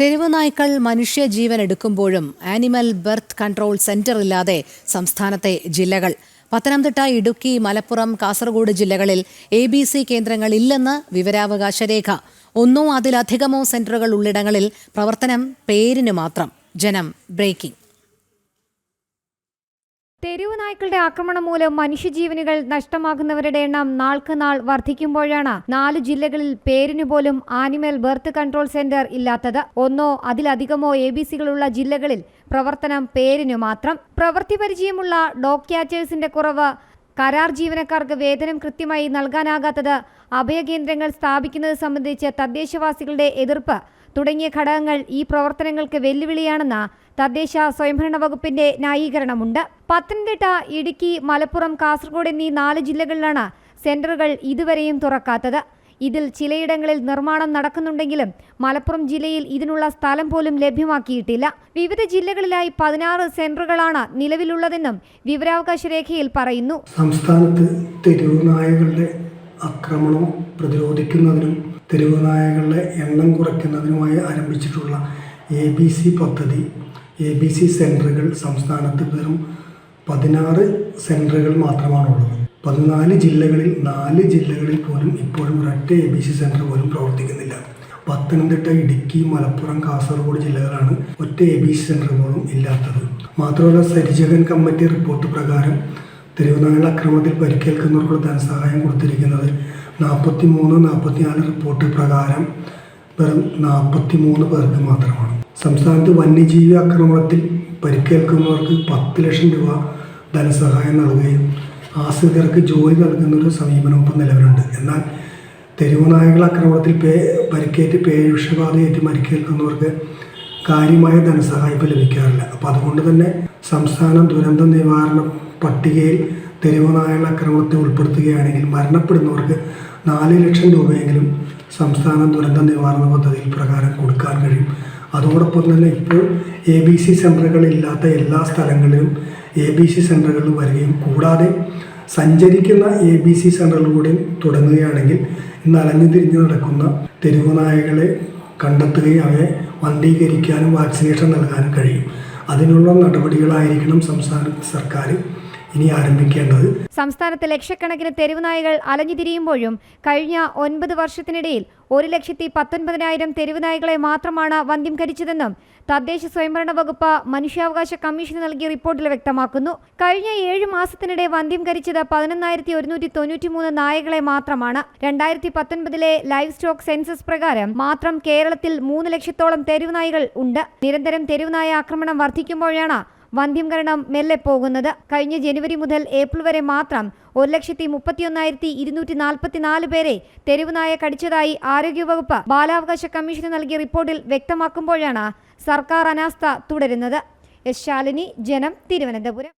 തെരുവ് നായ്ക്കൾ മനുഷ്യജീവൻ എടുക്കുമ്പോഴും ആനിമൽ ബർത്ത് കൺട്രോൾ സെന്റർ ഇല്ലാതെ സംസ്ഥാനത്തെ ജില്ലകൾ. പത്തനംതിട്ട ഇടുക്കി മലപ്പുറം കാസർഗോഡ് ജില്ലകളിൽ എ ബി സി കേന്ദ്രങ്ങൾ ഇല്ലെന്ന് വിവരാവകാശ രേഖ. ഒന്നോ അതിലധികമോ സെന്ററുകൾ ഉള്ളിടങ്ങളിൽ പ്രവർത്തനം പേരിന് മാത്രം. ജനം ബ്രേക്കിംഗ്. തെരുവ് നായ്ക്കളുടെ ആക്രമണം മൂലം മനുഷ്യജീവനുകൾ നഷ്ടമാകുന്നവരുടെ എണ്ണം നാൾക്ക് നാൾ വർദ്ധിക്കുമ്പോഴാണ് നാല് ജില്ലകളിൽ പേരിനു പോലും ആനിമൽ ബർത്ത് കൺട്രോൾ സെന്റർ ഇല്ലാത്തത്. ഒന്നോ അതിലധികമോ എ ബി സികളുള്ള ജില്ലകളിൽ പ്രവർത്തനം പേരിനു മാത്രം. പ്രവൃത്തി പരിചയമുള്ള ഡോഗ് ക്യാച്ചേഴ്സിന്റെ കുറവ് കരാർ ജീവനക്കാർക്ക് വേതനം കൃത്യമായി നൽകാനാകാത്തത് അഭയകേന്ദ്രങ്ങൾ സ്ഥാപിക്കുന്നത് സംബന്ധിച്ച് തദ്ദേശവാസികളുടെ എതിർപ്പ് തുടങ്ങിയ ഘടകങ്ങൾ ഈ പ്രവർത്തനങ്ങൾക്ക് വെല്ലുവിളിയാണെന്ന തദ്ദേശ സ്വയംഭരണ വകുപ്പിന്റെ ന്യായീകരണമുണ്ട്. പത്തനംതിട്ട ഇടുക്കി മലപ്പുറം കാസർഗോഡ് എന്നീ നാല് ജില്ലകളിലാണ് സെന്ററുകൾ ഇതുവരെയും തുറക്കാത്തത്. ഇതിൽ ചിലയിടങ്ങളിൽ നിർമ്മാണം നടക്കുന്നുണ്ടെങ്കിലും മലപ്പുറം ജില്ലയിൽ ഇതിനുള്ള സ്ഥലം പോലും ലഭ്യമാക്കിയിട്ടില്ല. വിവിധ ജില്ലകളിലായി പതിനാറ് സെന്ററുകളാണ് നിലവിലുള്ളതെന്നും വിവരാവകാശ രേഖയിൽ പറയുന്നു. സംസ്ഥാനത്ത് തെരുവ് നായകളുടെ ആക്രമണം പ്രതിരോധിക്കുന്നതിനും തെരുവ് നായകളുടെ എണ്ണം കുറയ്ക്കുന്നതിനുമായി ആരംഭിച്ചിട്ടുള്ള എ ബി സി പദ്ധതി എ ബി സി സെന്ററുകൾ സംസ്ഥാനത്ത് വെറും പതിനാറ് സെന്ററുകൾ മാത്രമാണുള്ളത്. പതിനാല് ജില്ലകളിൽ നാല് ജില്ലകളിൽ പോലും ഇപ്പോഴും ഒരൊറ്റ എ ബി സി സെന്റർ പോലും പ്രവർത്തിക്കുന്നില്ല. പത്തനംതിട്ട ഇടുക്കി മലപ്പുറം കാസർഗോഡ് ജില്ലകളാണ് ഒറ്റ എ ബി സി സെന്റർ പോലും ഇല്ലാത്തത്. മാത്രമല്ല സരിജകൻ കമ്മിറ്റി റിപ്പോർട്ട് പ്രകാരം തിരുവനന്തപുരം അക്രമത്തിൽ പരിക്കേൽക്കുന്നവർക്കുള്ള ധനസഹായം കൊടുത്തിരിക്കുന്നത് നാൽപ്പത്തി മൂന്ന് നാൽപ്പത്തിനാല് റിപ്പോർട്ട് പ്രകാരം വെറും നാൽപ്പത്തി മൂന്ന് പേർക്ക് മാത്രമാണ്. സംസ്ഥാനത്ത് വന്യജീവി ആക്രമണത്തിൽ പരിക്കേൽക്കുന്നവർക്ക് പത്ത് ലക്ഷം രൂപ ധനസഹായം നൽകുകയും ആശ്രിതർക്ക് ജോലി നൽകുന്നൊരു സമീപനം ഇപ്പം നിലവിലുണ്ട്. എന്നാൽ തെരുവുനായകൾ ആക്രമണത്തിൽ പേ പരിക്കേറ്റ് പേരുഷബാധയേറ്റ് മരിക്കേൽക്കുന്നവർക്ക് കാര്യമായ ധനസഹായം ലഭിക്കാറില്ല. അപ്പോൾ അതുകൊണ്ട് തന്നെ സംസ്ഥാനം ദുരന്ത നിവാരണ പട്ടികയിൽ തെരുവുനായകളുടെ അക്രമത്തെ ഉൾപ്പെടുത്തുകയാണെങ്കിൽ മരണപ്പെടുന്നവർക്ക് നാല് ലക്ഷം രൂപയെങ്കിലും സംസ്ഥാന ദുരന്ത നിവാരണ പദ്ധതിയിൽ പ്രകാരം കൊടുക്കാൻ കഴിയും. അതോടൊപ്പം തന്നെ ഇപ്പോൾ എ ബി സി സെന്ററുകളില്ലാത്ത എല്ലാ സ്ഥലങ്ങളിലും എ ബി സി സെന്ററുകൾ വരികയും കൂടാതെ സഞ്ചരിക്കുന്ന എ ബി സി സെന്ററുകളിലൂടെ തുടങ്ങുകയാണെങ്കിൽ ഇന്ന് അലഞ്ഞു തിരിഞ്ഞ് നടക്കുന്ന തെരുവുനായകളെ കണ്ടെത്തുകയും അവയെ വന്ധീകരിക്കാനും വാക്സിനേഷൻ നൽകാനും കഴിയും. അതിനുള്ള നടപടികളായിരിക്കണം സംസ്ഥാന സർക്കാർ ഇനി ആരംഭിക്കേണ്ടത്? സംസ്ഥാനത്ത് ലക്ഷക്കണക്കിന് തെരുവുനായകൾ അലഞ്ഞു തിരിയുമ്പോഴും കഴിഞ്ഞ ഒൻപത് വർഷത്തിനിടയിൽ ഒരു ലക്ഷത്തി പത്തൊൻപതിനായിരം തെരുവുനായകളെ മാത്രമാണ് വന്ധ്യംകരിച്ചതെന്നും തദ്ദേശ സ്വയംഭരണ വകുപ്പ് മനുഷ്യാവകാശ കമ്മീഷന് നൽകിയ റിപ്പോർട്ടിൽ വ്യക്തമാക്കുന്നു. കഴിഞ്ഞ ഏഴ് മാസത്തിനിടെ വന്ധ്യംകരിച്ചത് പതിനൊന്നായിരത്തി ഒരുന്നൂറ്റി തൊണ്ണൂറ്റി മൂന്ന് നായകളെ മാത്രമാണ്. രണ്ടായിരത്തി പത്തൊൻപതിലെ ലൈവ് സ്റ്റോക്ക് സെൻസസ് പ്രകാരം മാത്രം കേരളത്തിൽ മൂന്ന് ലക്ഷത്തോളം തെരുവുനായകൾ ഉണ്ട്. നിരന്തരം തെരുവുനായ ആക്രമണം വർദ്ധിക്കുമ്പോഴാണ് വന്ധ്യംകരണം മെല്ലെ പോകുന്നത്. കഴിഞ്ഞ ജനുവരി മുതൽ ഏപ്രിൽ വരെ മാത്രം ഒരു ലക്ഷത്തി മുപ്പത്തിയൊന്നായിരത്തി ഇരുന്നൂറ്റി നാൽപ്പത്തിനാല് പേരെ തെരുവുനായ കടിച്ചതായി ആരോഗ്യവകുപ്പ് ബാലാവകാശ കമ്മീഷന് നൽകിയ റിപ്പോർട്ടിൽ വ്യക്തമാക്കുമ്പോഴാണ് സർക്കാർ അനാസ്ഥ തുടരുന്നത്. ശാലിനി ജനം തിരുവനന്തപുരം.